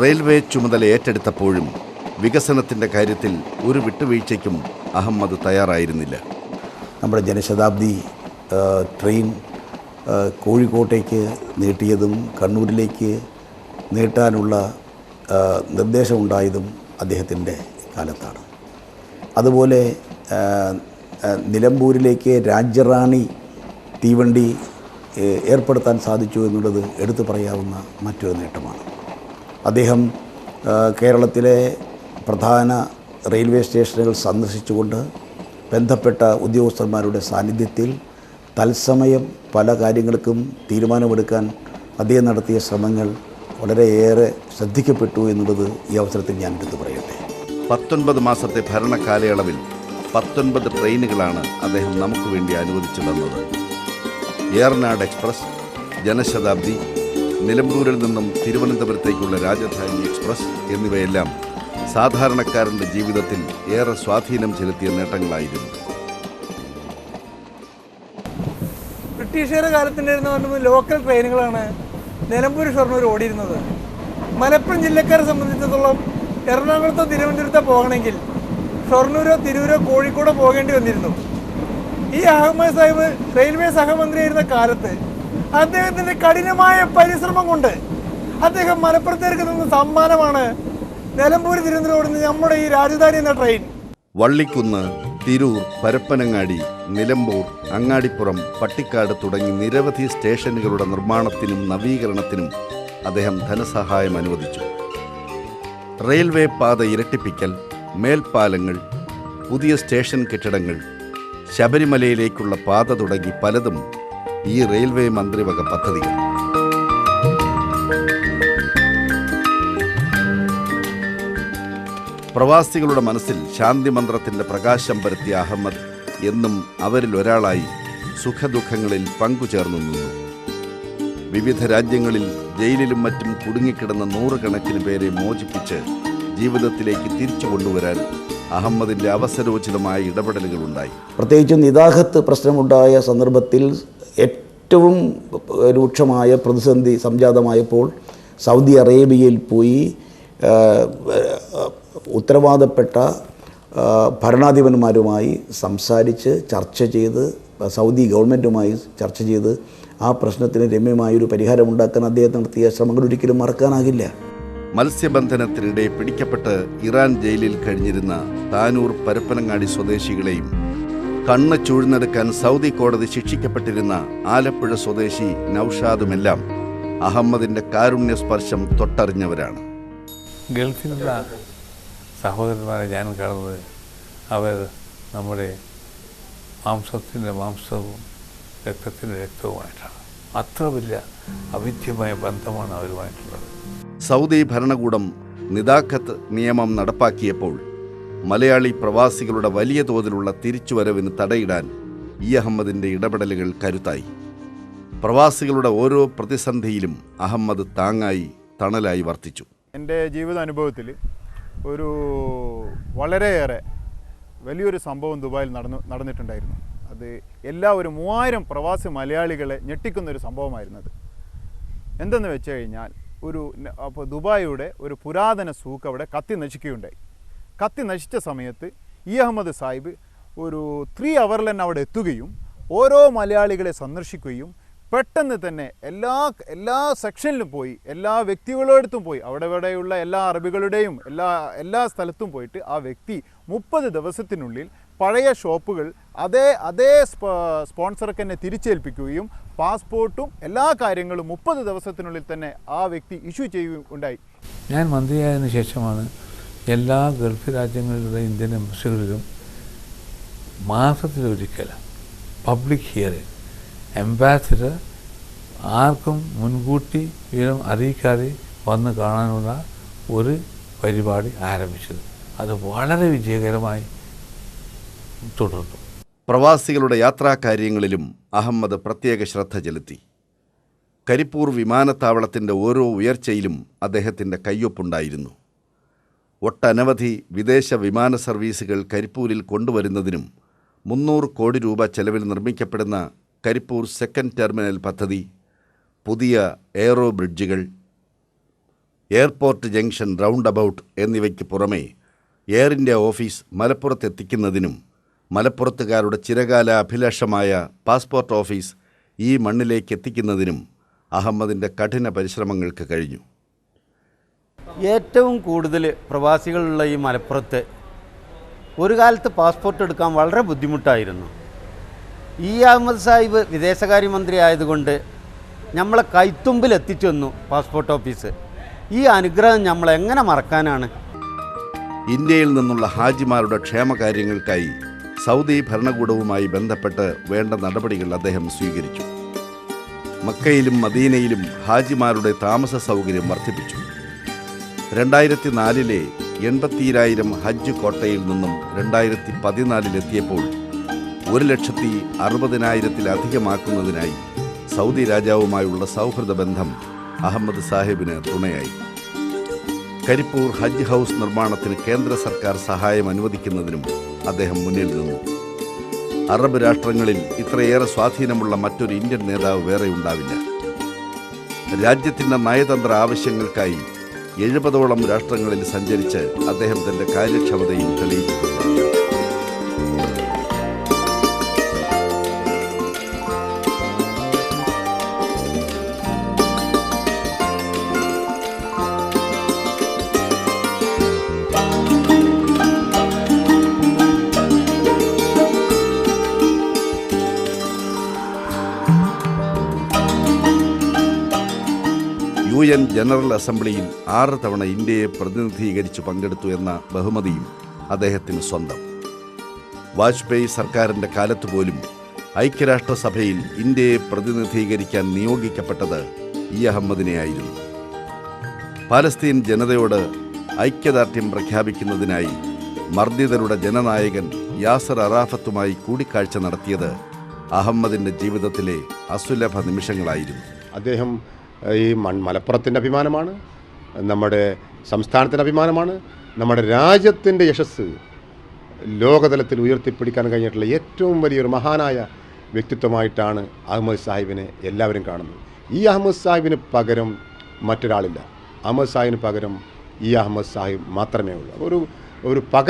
Railway ചുമതല ഏറ്റെടുത്തപ്പോഴും വികസനത്തിന്റെ കാര്യത്തിൽ ഒരു വിട്ടുവീഴ്ചയ്ക്കും അഹമ്മദ് തയ്യാറായിരുന്നില്ല. നമ്മുടെ ജനശതാബ്ദി ട്രെയിൻ കോഴിക്കോട്ടേക്ക് നീട്ടിയതും കണ്ണൂരിലേക്ക് നീട്ടാനുള്ള നിർദ്ദേശമുണ്ടായതും അദ്ദേഹത്തിന്റെ കാലത്താണ്. അതുപോലെ നിലമ്പൂരിലേക്ക് രാജ്യറാണി തീവണ്ടി ഏർപ്പെടുത്താൻ സാധിച്ചു എന്നുള്ളത് എടുത്തു പറയാവുന്ന മറ്റൊരു നേട്ടമാണ്. അദ്ദേഹം കേരളത്തിലെ പ്രധാന റെയിൽവേ സ്റ്റേഷനുകൾ സന്ദർശിച്ചുകൊണ്ട് ബന്ധപ്പെട്ട ഉദ്യോഗസ്ഥന്മാരുടെ സാന്നിധ്യത്തിൽ തത്സമയം പല കാര്യങ്ങൾക്കും തീരുമാനമെടുക്കാൻ അദ്ദേഹം നടത്തിയ ശ്രമങ്ങൾ വളരെയേറെ ശ്രദ്ധിക്കപ്പെട്ടു എന്നുള്ളത് ഈ അവസരത്തിൽ ഞാൻ എടുത്തു പറയട്ടെ. പത്തൊൻപത് മാസത്തെ ഭരണ കാലയളവിൽ പത്തൊൻപത് ട്രെയിനുകളാണ് അദ്ദേഹം നമുക്ക് വേണ്ടി അനുവദിച്ചു തന്നത്. ഏർനാട് എക്സ്പ്രസ് ജനശതാബ്ദി നിലമ്പൂരിൽ നിന്നും തിരുവനന്തപുരത്തേക്കുള്ള രാജധാനി എക്സ്പ്രസ് എന്നിവയെല്ലാം സാധാരണക്കാരന്റെ ജീവിതത്തിൽ ഏറെ സ്വാധീനം ചെലുത്തിയ നേട്ടങ്ങളായിരുന്നു. ബ്രിട്ടീഷുകാരുടെ കാലത്തുണ്ടായിരുന്ന പറഞ്ഞപ്പോൾ ലോക്കൽ ട്രെയിനുകളാണ് നിലമ്പൂർ ഷൊർണൂർ ഓടിയിരുന്നത്. മലപ്പുറം ജില്ലക്കാരെ സംബന്ധിച്ചിടത്തോളം എറണാകുളത്തോ തിരുവനന്തപുരത്തോ പോകണമെങ്കിൽ ഷൊർണൂരോ തിരൂരോ കോഴിക്കോടോ പോകേണ്ടി വന്നിരുന്നു. ഈ അഹമ്മദ് സാഹിബ് റെയിൽവേ സഹമന്ത്രിയായിരുന്ന കാലത്ത് അദ്ദേഹത്തിന്റെ കഠിനമായ പരിശ്രമം കൊണ്ട് അദ്ദേഹം മലപ്പുറത്തേക്ക് നിന്ന് സമ്മാനമാണ് നിലമ്പൂർ തിരുവനന്തപുരം ഓടുന്ന നമ്മുടെ ഈ രാജധാനി എന്ന ട്രെയിൻ വള്ളിക്കുന്ന് തിരൂർ പരപ്പനങ്ങാടി നിലമ്പൂർ അങ്ങാടിപ്പുറം പട്ടിക്കാട് തുടങ്ങി നിരവധി സ്റ്റേഷനുകളുടെ നിർമ്മാണത്തിനും നവീകരണത്തിനും അദ്ദേഹം ധനസഹായം അനുവദിച്ചു. റെയിൽവേ പാത ഇരട്ടിപ്പിക്കൽ മേൽപ്പാലങ്ങൾ പുതിയ സ്റ്റേഷൻ കെട്ടിടങ്ങൾ ശബരിമലയിലേക്കുള്ള പാത തുടങ്ങി പലതും ഈ റെയിൽവേ മന്ത്രിവക പദ്ധതികൾ. പ്രവാസികളുടെ മനസ്സിൽ ശാന്തി മന്ത്രത്തിന്റെ പ്രകാശം പരത്തിയ അഹമ്മദ് എന്നും അവരിൽ ഒരാളായി സുഖദുഃഖങ്ങളിൽ പങ്കുചേർന്നു നിന്നു. വിവിധ രാജ്യങ്ങളിൽ ജയിലിലും മറ്റും കുടുങ്ങിക്കിടന്ന നൂറുകണക്കിന് പേരെ മോചിപ്പിച്ച് ജീവിതത്തിലേക്ക് തിരിച്ചു കൊണ്ടുവരാൻ അഹമ്മദിന്റെ അവസരോചിതമായ ഇടപെടലുകളുണ്ടായി. പ്രത്യേകിച്ചും നിദാഹത്ത് പ്രശ്നമുണ്ടായ സന്ദർഭത്തിൽ ഏറ്റവും രൂക്ഷമായ പ്രതിസന്ധി സംജാതമായപ്പോൾ സൗദി അറേബ്യയിൽ പോയി ഉത്തരവാദപ്പെട്ട ഭരണാധിപന്മാരുമായി സംസാരിച്ച് ചർച്ച ചെയ്ത് സൗദി ഗവൺമെന്റുമായി ചർച്ച ചെയ്ത് ആ പ്രശ്നത്തിന് രമ്യമായൊരു പരിഹാരമുണ്ടാക്കാൻ അദ്ദേഹം നടത്തിയ ശ്രമങ്ങൾ ഒരിക്കലും മറക്കാനാകില്ല. മത്സ്യബന്ധനത്തിനിടെ പിടിക്കപ്പെട്ട് ഇറാൻ ജയിലിൽ കഴിഞ്ഞിരുന്ന താനൂർ പരപ്പനങ്ങാടി സ്വദേശികളെയും കണ്ണ് ചൂഴ്ന്നെടുക്കാൻ സൗദി കോടതി ശിക്ഷിക്കപ്പെട്ടിരുന്ന ആലപ്പുഴ സ്വദേശി നൌഷാദുമെല്ലാം അഹമ്മദിന്റെ കാരുണ്യ സ്പർശം തൊട്ടറിഞ്ഞവരാണ്. ഗൾഫിലുള്ള സഹോദരന്മാരെ ഞാൻ കാണുന്നത് അവർ നമ്മുടെ മാംസത്തിന്റെ മാംസവും രക്തത്തിന്റെ രക്തവുമായിട്ടാണ്. അത്ര വലിയ അവിദ്യമായ ബന്ധമാണ് അവരുമായിട്ടുള്ളത്. സൗദി ഭരണകൂടം നിദാഖത്ത് നിയമം നടപ്പാക്കിയപ്പോൾ മലയാളി പ്രവാസികളുടെ വലിയ തോതിലുള്ള തിരിച്ചുവരവിന് തടയിടാൻ ഇ അഹമ്മദിന്റെ ഇടപെടലുകൾ കരുത്തായി. പ്രവാസികളുടെ ഓരോ പ്രതിസന്ധിയിലും അഹമ്മദ് താങ്ങായി തണലായി വർത്തിച്ചു. എന്റെ ജീവിത അനുഭവത്തിൽ ഒരു വളരെയേറെ വലിയൊരു സംഭവം ദുബായിൽ നടന്നു നടന്നിട്ടുണ്ടായിരുന്നു. അത് എല്ലാ ഒരു മൂവായിരം പ്രവാസി മലയാളികളെ ഞെട്ടിക്കുന്ന ഒരു അത്. എന്തെന്ന് വെച്ച് കഴിഞ്ഞാൽ ഒരു അപ്പോൾ ദുബായിയുടെ ഒരു പുരാതന സൂക്ക് അവിടെ കത്തി നശിക്കുകയുണ്ടായി. കത്തി നശിച്ച സമയത്ത് ഇ അഹമ്മദ് സാഹിബ് ഒരു ത്രീ അവറിൽ തന്നെ അവിടെ എത്തുകയും ഓരോ മലയാളികളെ സന്ദർശിക്കുകയും പെട്ടെന്ന് തന്നെ എല്ലാ എല്ലാ സെക്ഷനിലും പോയി എല്ലാ വ്യക്തികളടുത്തും പോയി അവിടെ ഇവിടെയുള്ള എല്ലാ അറബികളുടെയും എല്ലാ എല്ലാ സ്ഥലത്തും പോയിട്ട് ആ വ്യക്തി മുപ്പത് ദിവസത്തിനുള്ളിൽ പഴയ ഷോപ്പുകൾ അതേ അതേ സ്പ- സ്പോൺസർക്ക് തന്നെ തിരിച്ചേൽപ്പിക്കുകയും പാസ്പോർട്ടും എല്ലാ കാര്യങ്ങളും മുപ്പത് ദിവസത്തിനുള്ളിൽ തന്നെ ആ വ്യക്തി ഇഷ്യൂ ചെയ്യുകയും ഉണ്ടായി. ഞാൻ മന്ത്രിയായതിനു ശേഷമാണ് എല്ലാ ഗൾഫ് രാജ്യങ്ങളിലുള്ള ഇന്ത്യൻ എംബസികളിലും മാസത്തിലൊരിക്കൽ പബ്ലിക് ഹിയറിംഗ് അംബാസിഡർ ആർക്കും മുൻകൂട്ടി വിവരം അറിയിക്കാതെ വന്ന് കാണാനുള്ള ഒരു പരിപാടി ആരംഭിച്ചത്. അത് വളരെ വിജയകരമായി തുടർന്നു. പ്രവാസികളുടെ യാത്രാകാര്യങ്ങളിലും അഹമ്മദ് പ്രത്യേക ശ്രദ്ധ ചെലുത്തി. കരിപ്പൂർ വിമാനത്താവളത്തിന്റെ ഓരോ ഉയർച്ചയിലും അദ്ദേഹത്തിന്റെ കയ്യൊപ്പുണ്ടായിരുന്നു. ഒട്ടനവധി വിദേശ വിമാന സർവീസുകൾ കരിപ്പൂരിൽ കൊണ്ടുവരുന്നതിനും മുന്നൂറ് കോടി രൂപ ചെലവിൽ നിർമ്മിക്കപ്പെടുന്ന കരിപ്പൂർ സെക്കൻഡ് ടെർമിനൽ പദ്ധതി പുതിയ എയറോ ബ്രിഡ്ജുകൾ എയർപോർട്ട് ജംഗ്ഷൻ റൗണ്ട് അബൌട്ട് എന്നിവയ്ക്ക് പുറമെ എയർ ഇന്ത്യ ഓഫീസ് മലപ്പുറത്തെത്തിക്കുന്നതിനും മലപ്പുറത്തുകാരുടെ ചിരകാല അഭിലാഷമായ പാസ്പോർട്ട് ഓഫീസ് ഈ മണ്ണിലേക്ക് എത്തിക്കുന്നതിനും അഹമ്മദിന്റെ കഠിന പരിശ്രമങ്ങൾക്ക് കഴിഞ്ഞു. ഏറ്റവും കൂടുതൽ പ്രവാസികളുള്ള ഈ മലപ്പുറത്ത് ഒരു കാലത്ത് പാസ്പോർട്ട് എടുക്കാൻ വളരെ ബുദ്ധിമുട്ടായിരുന്നു. ഇ അഹമ്മദ് സാഹിബ് വിദേശകാര്യമന്ത്രി ആയതുകൊണ്ട് നമ്മളെ കൈത്തുമ്പിൽ എത്തിച്ചു വന്നു പാസ്പോർട്ട് ഓഫീസ്. ഈ അനുഗ്രഹം നമ്മൾ എങ്ങനെ മറക്കാനാണ്? ഇന്ത്യയിൽ നിന്നുള്ള ഹാജിമാരുടെ ക്ഷേമകാര്യങ്ങൾക്കായി സൗദി ഭരണകൂടവുമായി ബന്ധപ്പെട്ട് വേണ്ട നടപടികൾ അദ്ദേഹം സ്വീകരിച്ചു. മക്കയിലും മദീനയിലും ഹാജിമാരുടെ താമസ സൗകര്യം വർദ്ധിപ്പിച്ചു. രണ്ടായിരത്തി നാലിലെ എൺപത്തിയിരായിരം ഹജ്ജ് കോട്ടയിൽ നിന്നും രണ്ടായിരത്തി പതിനാലിലെത്തിയപ്പോൾ ഒരു ലക്ഷത്തി അറുപതിനായിരത്തിലധികമാക്കുന്നതിനായി സൗദി രാജാവുമായുള്ള സൗഹൃദ ബന്ധം അഹമ്മദ് സാഹിബിന് തുണയായി. കരിപ്പൂർ ഹജ്ജ് ഹൗസ് നിർമ്മാണത്തിന് കേന്ദ്ര സർക്കാർ സഹായം അനുവദിക്കുന്നതിനും അദ്ദേഹം മുന്നിൽ നിന്നു. അറബ് രാഷ്ട്രങ്ങളിൽ ഇത്രയേറെ സ്വാധീനമുള്ള മറ്റൊരു ഇന്ത്യൻ നേതാവ് വേറെ ഉണ്ടാവില്ല. രാജ്യത്തിന്റെ നയതന്ത്ര ആവശ്യങ്ങൾക്കായി എഴുപതോളം രാഷ്ട്രങ്ങളിൽ സഞ്ചരിച്ച് അദ്ദേഹം തന്റെ കാര്യക്ഷമതയും തെളിയിച്ചിട്ടുണ്ട്. എൻ ജനറൽ അസംബ്ലിയിൽ ആറ് തവണ ഇന്ത്യയെ പ്രതിനിധീകരിച്ച് പങ്കെടുത്തു എന്ന ബഹുമതിയും അദ്ദേഹത്തിന് സ്വന്തം. വാജ്പേയി സർക്കാരിന്റെ കാലത്ത് പോലും ഐക്യരാഷ്ട്രസഭയിൽ ഇന്ത്യയെ പ്രതിനിധീകരിക്കാൻ നിയോഗിക്കപ്പെട്ടത് ഇ അഹമ്മദിനെയായിരുന്നു. പാലസ്തീൻ ജനതയോട് ഐക്യദാർഢ്യം പ്രഖ്യാപിക്കുന്നതിനായി മർദ്ദിതരുടെ ജനനായകൻ യാസർ അറാഫത്തുമായി കൂടിക്കാഴ്ച നടത്തിയത് അഹമ്മദിന്റെ ജീവിതത്തിലെ അസുലഭ നിമിഷങ്ങളായിരുന്നു. അദ്ദേഹം ഈ മൺ മലപ്പുറത്തിന്റെ അഭിമാനമാണ് നമ്മുടെ സംസ്ഥാനത്തിന്റെ അഭിമാനമാണ് നമ്മുടെ രാജ്യത്തിന്റെ യശസ് ലോകതലത്തിൽ ഉയർത്തിപ്പിടിക്കാൻ കഴിഞ്ഞിട്ടുള്ള ഏറ്റവും വലിയൊരു മഹാനായ വ്യക്തിത്വമായിട്ടാണ് അഹമ്മദ് സാഹിബിനെ എല്ലാവരും കാണുന്നത്. ഈ അഹമ്മദ് സാഹിബിന് പകരം മറ്റൊരാളില്ല. അഹമ്മദ് സാഹിബിന് പകരം ഈ അഹമ്മദ് സാഹിബ് മാത്രമേ ഉള്ളൂ. ഒരു ഒരു പകരം